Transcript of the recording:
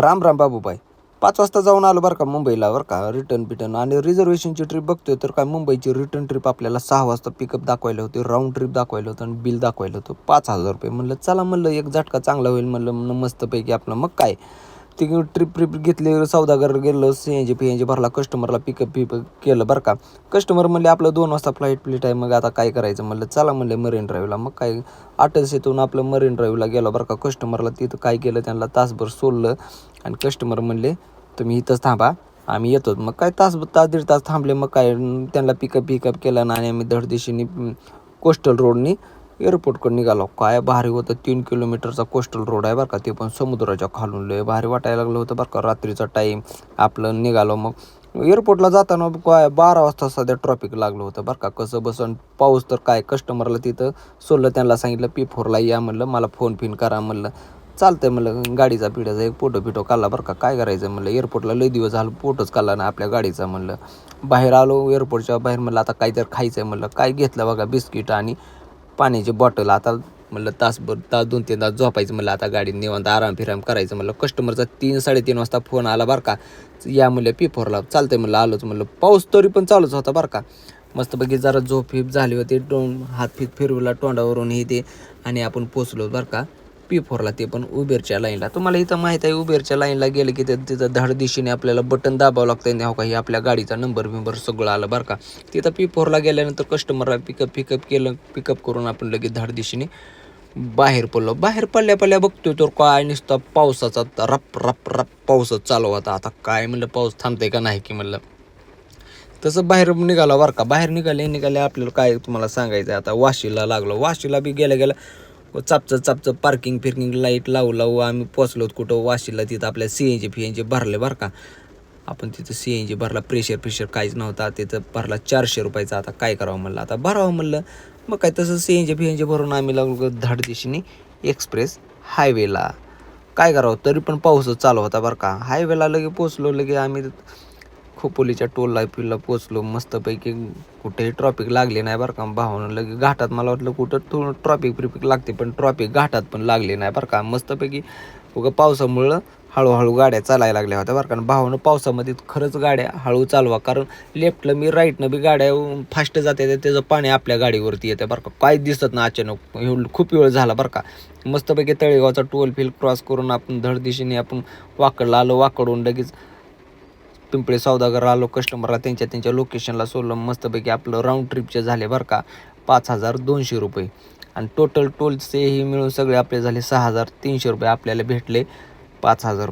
राम राम बाबूबाई. पाच वाजता जाऊन आलो बरं का मुंबईला बरं का. रिटर्न बिटर्न. आणि रिझर्वेशनची ट्रिप बघतोय तर काय मुंबईची रिटर्न ट्रिप आपल्याला सहा वाजता पिकअप दाखवायला होते राऊंड ट्रिप दाखवायला होतं आणि बिल दाखवायला होतं. पाच हजार रुपये म्हणलं चला म्हणलं एक झटका चांगला होईल म्हणलं म्हणलं मस्तपैकी आपलं. मग काय? ते ट्रिप ट्रिप घेतली सौदागर गेलो C N G P N G भरला कस्टमरला पिकअप पिकअप केलं बरं का. कस्टमर म्हणले आपलं दोन वाजता फ्लाईट फ्लिट आहे मग आता काय करायचं? म्हणलं चला म्हणले मरीन ड्राईव्हला मग काय अटलसेतून आपलं मरीन ड्राईव्हला गेलो बरं का. कस्टमरला तिथं काय केलं त्यांना तासभर सोडलं. आणि कस्टमर म्हणले तुम्ही इथंच थांबा आम्ही येतो. मग काय तास तास दीड तास थांबले. मग काय त्यांना पिकअप पिकअप केलं आणि आम्ही धडदिशीने कोस्टल रोडनी एअरपोर्टकडे निघालो. काय भारी होतं तीन किलोमीटरचा कोस्टल रोड आहे बरं का. ते पण समुद्राच्या खालून लय भारी वाटायला लागलं होतं बरं का. रात्रीचा टाईम आपलं निघालो मग. एअरपोर्टला जाताना काय बारा वाजता सध्या ट्रॉफिक लागलं होतं बरं का. कसं बसन पाऊस तर काय कस्टमरला तिथं सोडलं त्यांना सांगितलं पी फोरला या म्हणलं मला फोन फिन करा म्हणलं. चालतंय म्हणलं गाडीचा पिढ्याचा एक फोटो फिटो काढला बरं का. काय करायचं म्हणलं एअरपोर्टला लई दिवस झालं फोटोच काढला ना आपल्या गाडीचा म्हणलं. बाहेर आलो एअरपोर्टच्या बाहेर म्हणलं आता काहीतरी खायचं आहे म्हणलं. काय घेतलं बघा बिस्किट आणि पाण्याची बॉटल आता म्हणलं तासभर तास दोन तीन तास झोपायचं म्हणलं आता गाडी निवांत आराम फिराम करायचं म्हणलं. कस्टमरचा तीन साडेतीन वाजता फोन आला बरं का. या म्हणलं पी फोरला चालतंय म्हणलं आलोच म्हणलं. पाऊस तरी पण चालूच होता बरं का. मस्तपैकी जरा झोप फिप झाली होती टोन हात फित फिरवला तोंडावरून हे ते आणि आपण पोचलो बरं का. पी फोरला ते पण उबेरच्या लाईनला तुम्हाला इथं माहीत आहे उबेरच्या लाईनला गेलं की ते तिथं धड दिशेने आपल्याला बटन दाबावं लागतं आणि हो का हे आपल्या गाडीचा नंबर बिंबर सगळं आलं बरं का. तिथं पी फोरला गेल्यानंतर कस्टमरला पिकअप पिकअप केलं पिकअप करून आपण लगेच धड दिशेने बाहेर पडलो. बाहेर पडल्या पडल्या बघतोय तर काय नुसता पावसाचा रप रप रप पाऊसच चालू होता. आता काय म्हणलं पाऊस थांबतंय का नाही की म्हणलं. तसं बाहेर निघाला बरं का. बाहेर निघाले निघाले आपल्याला काय तुम्हाला सांगायचं आहे आता वाशीला लागलो. वाशीला बी गेल्या गेल्या चापचं चापचं पार्किंग फिरकिंग लाइट लावू लावू आम्ही पोचलो कुठं? वाशीला. तिथं आपल्या C N G fee N G भरले बरं का. आपण तिथं सी एन जी भरला प्रेशर प्रेशर काहीच नव्हता. तिथं भरला चारशे रुपयाचा. आता काय करावं म्हणलं? आता भरावं म्हणलं. मग काय तसं C N G fee N G भरून आम्ही लागलो धाड दिशेने एक्सप्रेस हायवेला काय करावं? तरी पण पाऊसच चालू होता बरं का. हायवेला लगे पोचलो लगे आम्ही खोपोलीच्या टोल लाईफला पोचलो मस्तपैकी कुठेही ट्रॉफिक लागली नाही बरं का. भावानं लगे घाटात मला वाटलं कुठं थोडं ट्रॉफिक ब्रिफिक लागते पण ट्रॉफिक घाटात पण लागली नाही बरं का. मस्तपैकी उगं पावसामुळं हळूहळू गाड्या चालायला लागल्या होत्या बरं का. आणि भावानं पावसामध्ये खरंच गाड्या हळू चालवा. कारण लेफ्टला मी राईटनं बी गाड्या फास्ट जाते त्याचं पाणी आपल्या गाडीवरती येते बरं का. काय दिसत ना अचानक. खूप वेळ झाला बरं का. मस्तपैकी तळेगावचा टोल फिल क्रॉस करून आपण धड दिशेने आपण वाकडला आलो. वाकडून लगेच पिंपळे सौदागर आलो कस्टमरला त्यांच्या त्यांच्या लोकेशनला सोडलं मस्तपैकी आपलं राऊंड ट्रिपचे झाले बरं का पाच हजार दोनशे रुपये. आणि टोटल टोलचेही मिळून सगळे आपले झाले सहा हजार तीनशे रुपये आपल्याला भेटले पाच हजार.